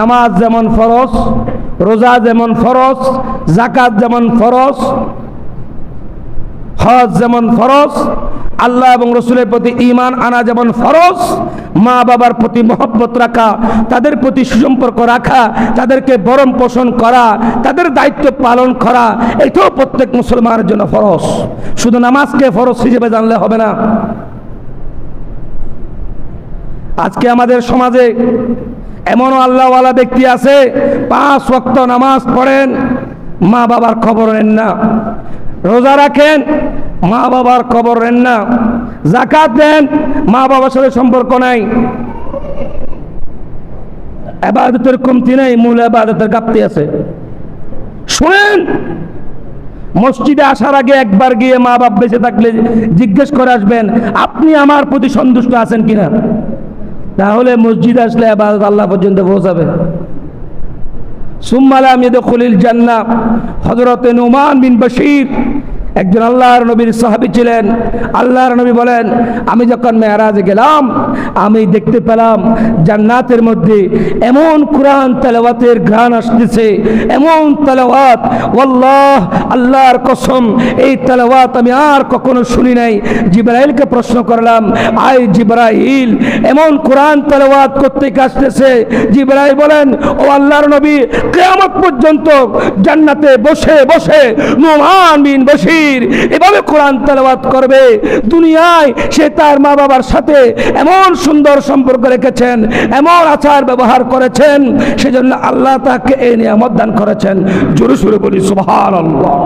নামাজ যেমন ফরজ, রোজা যেমন ফরজ জাকাত যেমন ফরজ, হজ যেমন ফরজ, আল্লাহ এবং রসুলের প্রতি ইমান আনা যেমন ফরজ, মা বাবার প্রতি মহব্বত রাখা, তাদের প্রতি সুসম্পর্ক রাখা, তাদেরকে বরম পোষণ করা, তাদের দায়িত্ব পালন করা, এটাও প্রত্যেক মুসলমানের জন্য ফরজ। শুধু নামাজকে ফরজ হিসেবে জানলে হবে না। আজকে আমাদের সমাজে এমনও আল্লাহওয়ালা ব্যক্তি আছে, পাঁচ ওয়াক্ত নামাজ পড়েন, মা বাবার খবর নেন না। রোজা রাখেন, মা বাবার খবর নেন না। জাকাত দেন, মা বাবার সাথে সম্পর্ক নাই। আবাদতের কমতি নেই, মূল আবাদতের গাপ্তি আছে। শুনেন, মসজিদে আসার আগে একবার গিয়ে মা বাপ বেঁচে থাকলে জিজ্ঞেস করে আসবেন, আপনি আমার প্রতি সন্তুষ্ট আছেন কিনা? তাহলে মসজিদ আসলে আবাদত আল্লাহ পর্যন্ত পৌঁছাবে। সুম্মালাম খলিল জান্না হজরত নুমান বিন বশির একজন আল্লাহর নবীর সাহাবী ছিলেন। আল্লাহর নবী বলেন, আমি যখন মেয়ারাজে গেলাম, আমি দেখতে পেলাম জান্নাতের মধ্যে এমন কোরআন তেলাওয়াতের ঘ্রাণ আসতেছে, এমন তেলাওয়াত, ওয়াল্লাহ, আল্লাহর কসম, এই তেলাওয়াত আমি আর কখনো শুনি নাই। জিব্রাইলকে প্রশ্ন করলাম আই জিব্রাইল, এমন কোরআন তেলাওয়াত করতে আসতেছে? জিব্রাইল বলেন, ও আল্লাহর নবী, কিয়ামত পর্যন্ত জান্নাতে বসে বসে নোমান বিন বশির এভাবে কোরআন তেলাওয়াত করবে। দুনিয়ায় সে তার মা বাবার সাথে এমন সুন্দর সম্পর্ক রেখেছেন, এমন আচার ব্যবহার করেছেন, সেজন্য আল্লাহ তাকে এই নিয়ামত দান করেছেন। জোরে সুরে বলি, সুবহানাল্লাহ।